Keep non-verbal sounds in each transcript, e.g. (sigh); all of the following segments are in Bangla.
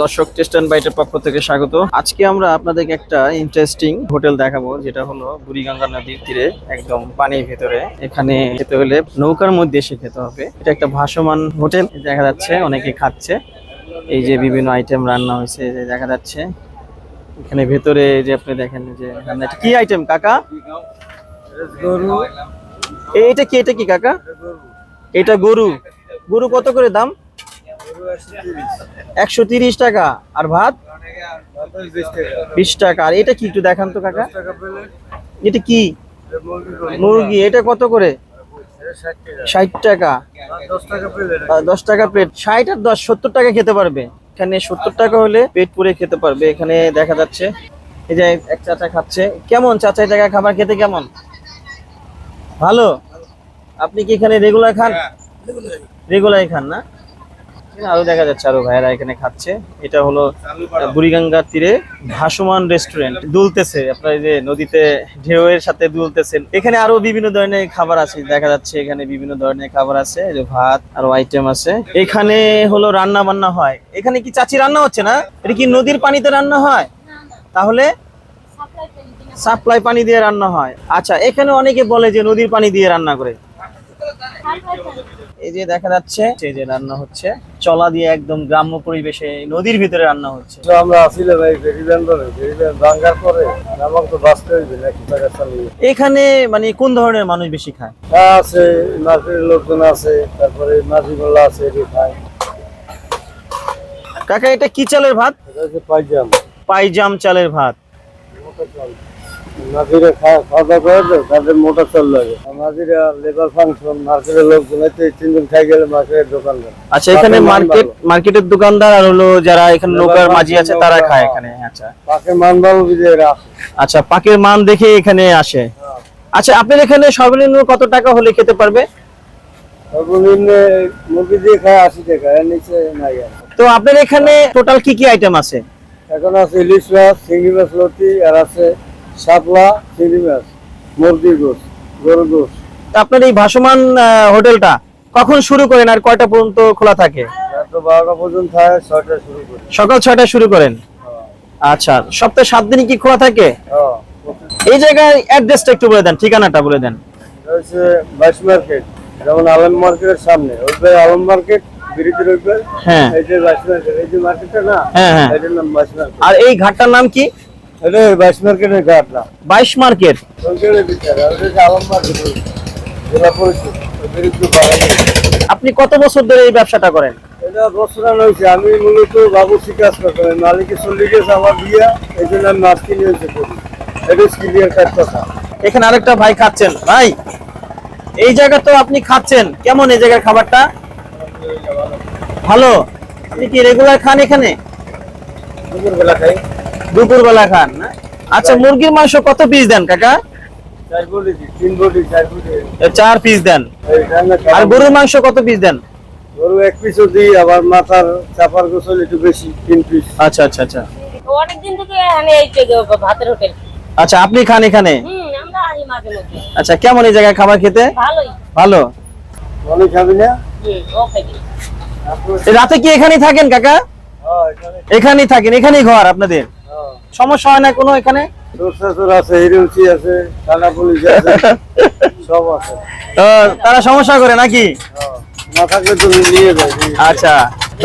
দর্শক টেস্ট অ্যান্ড বাইটের পক্ষ থেকে স্বাগত। আজকে আমরা আপনাদেরকে একটা ইন্টারেস্টিং হোটেল দেখাবো যেটা হলো বুড়িগঙ্গা নদীর তীরে একদম পানির ভেতরে। এখানে খেতে হলে নৌকার মধ্যে এসে খেতে হবে। এটা একটা ভাসমান হোটেল দেখা যাচ্ছে অনেকে খাচ্ছে। এই যে বিভিন্ন আইটেম রান্না হয়েছে দেখা যাচ্ছে। এখানে ভেতরে যে আপনি দেখেন যে রান্না কি আইটেম কাকা? এটা কি এটা কি কাকা? এটা গরু। গরু কত করে দাম? একশো তিরিশ টাকা। আর ভাত? বিশ টাকা। আর এটা কি একটু দেখান তো কাকা। এটা কি? মুরগি। এটা কত করে? ষাট টাকা। দশ টাকা প্লেট ষাট আর দশ সত্তর টাকা খেতে পারবে। এখানে সত্তর টাকা হলে পেট পুরে খেতে পারবে। এখানে দেখা যাচ্ছে। এই যে এক চাচা খাচ্ছে। কেমন চাচা জায়গায় খাবার খেতে কেমন? ভালো? আপনি কি এখানে রেগুলার খান? রেগুলারই খান না? আরও দেখা যাচ্ছে, আরও ভাইয়েরা এখানে খাচ্ছে। এটা হলো বুড়িগঙ্গার তীরে ভাসমান রেস্টুরেন্ট দুলতেছে, আপনার যে নদীতে ঢেউয়ের সাথে দুলতেছেন এখানে আরও বিভিন্ন ধরনের খাবার আছে, দেখা যাচ্ছে এখানে বিভিন্ন ধরনের খাবার আছে ভাত আরও আইটেম আছে। এখানে হলো রান্না বান্না হয়। এখানে কি চাচি রান্না হচ্ছে না? এটা কি নদীর পানিতে রান্না হয়? তাহলে সাপ্লাই পানি দিয়ে রান্না হয়। আচ্ছা এখানে অনেকে বলে যে নদীর পানি দিয়ে রান্না করে। এই যে দেখা যাচ্ছে এই যে রান্না হচ্ছে। চলা দিয়ে একদম গ্রাম্য পরিবেশে নদীর ভিতরে রান্না হচ্ছে। আমরা আসলে ভাই ভাঙ্গার পরে আমাকে তো বাঁচতে হইবে নাকি এখানে মানে কোন ধরনের মানুষ বেশি খায়? আছে মার্কেটের লোকজন আছে তারপরে মাঝি মোল্লা আছে এটি খায়। কাকা এটা কি চালের ভাত? পাইজাম। পাইজাম চালের ভাত। মাঝিরা খাওয়া দাওয়া করে তাদের মোটা চাল লাগে। মাঝিরা লেবার ফাংশন মার্কেটের লোকজন তিনজন খাই গেলে মার্কেটের দোকানদার আচ্ছা এখানে পাকের মার্কেট। মার্কেটের দোকানদার আর হলো যারা এখানে লেবার মাঝি, আছে তারা খায় হ্যাঁ। এখানে আচ্ছা। পাকে মান আচ্ছা পাকের মান দেখে এখানে আসে। আচ্ছা আপনার এখানে সর্বনিম্ন কত টাকা হলে খেতে পারবে? সর্বনিম্ন মুরগি দিয়ে খায় আশি টাকা এর নিচে নাই তো আপনার এখানে টোটাল কি কি আইটেম আছে? এখন আছে ইলিশ মাছ চিংড়ি মাছ লতি আর আছে শাপলা চিংড়ি মাছ মুরগি গোস গরু গোস আপনার এই ভাসমান হোটেলটা কখন শুরু করেন আর কয়টা পর্যন্ত খোলা থাকে? বারোটা পর্যন্ত থাকে ছয়টা শুরু করি। সকাল ছয়টা শুরু করেন? আচ্ছা সপ্তাহে সাত দিনই কি খোলা থাকে? হ্যাঁ। এই জায়গায় অ্যাড্রেসটা একটু বলে দেন ঠিকানাটা বলে দেন। বাইশ মার্কেট যেমন আলম মার্কেটের সামনে। ওই আলম মার্কেট হ্যাঁ। এই যে মার্কেটটা না? হ্যাঁ, হ্যাঁ। আর এই ঘাটটার নাম কি? এটা বাইশ মার্কেটের ঘাট না বাইশ মার্কেট? আপনি কত বছর ধরে এই ব্যবসাটা করেন? এটা বছরান হয়েছে আমি মূলত বাবু কাজ করতাম মালিকের চল্লিশ আমার বিয়া এই জন্য আমি মাছ কিনে হয়েছে করি। এটা ক্লিয়ার কাট কথা। এখানে আরেকটা ভাই খাচ্ছেন। ভাই এই জায়গা তো আপনি খাচ্ছেন। কেমন এই জায়গার খাবারটা? ভালো। আপনি কি রেগুলার খান এখানে? দুপুরবেলা খাই। দুপুর বেলা খান আচ্ছা মুরগির মাংস কত পিস দেন কাকা? চার পিস দেন। আর গরুর মাংস কত পিস দেন? গরু এক পিসও দিই আবার মাথার চাপার গোসল একটু বেশি তিন পিস আচ্ছা আচ্ছা আচ্ছা। অনেকদিন থেকে এখানে এই ভাতের হোটেল। আচ্ছা আপনি খান এখানে? হুম আমরা আসি মাঝে মধ্যে। আচ্ছা কেমন এই জায়গায় খাবার খেতে? ভালোই। ভালো? খাবি না? রাতে কি এখানেই থাকেন কাকা? হ্যাঁ, এখানেই। থাকেন এখানেই ঘর আপনাদের? হ্যাঁ। সমস্যা হয় না কোনো এখানে? আছে হিরুচি আছে থানা পুলিশ আছে (laughs) সব আছে। তারা সমস্যা করে নাকি? হ্যাঁ, নিয়ে আচ্ছা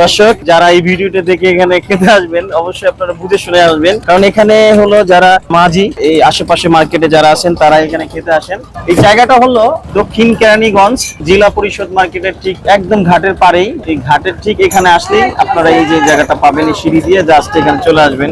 দর্শক যারা এই ভিডিওটা দেখে এখানে খেতে আসবেন অবশ্যই আপনারা বুঝে শুনে আসবেন। কারণ এখানে হলো যারা মাঝি এই আশেপাশে মার্কেটে যারা আছেন তারা এখানে খেতে আসেন। এই জায়গাটা হলো দক্ষিণ কেরানীগঞ্জ জেলা পরিষদ মার্কেটের ঠিক একদম ঘাটের পাড়েই। এই ঘাটের ঠিক এখানে আসলেই আপনারা এই যে জায়গাটা পাবেন এই সিঁড়ি দিয়ে জাস্ট এখানে চলে আসবেন।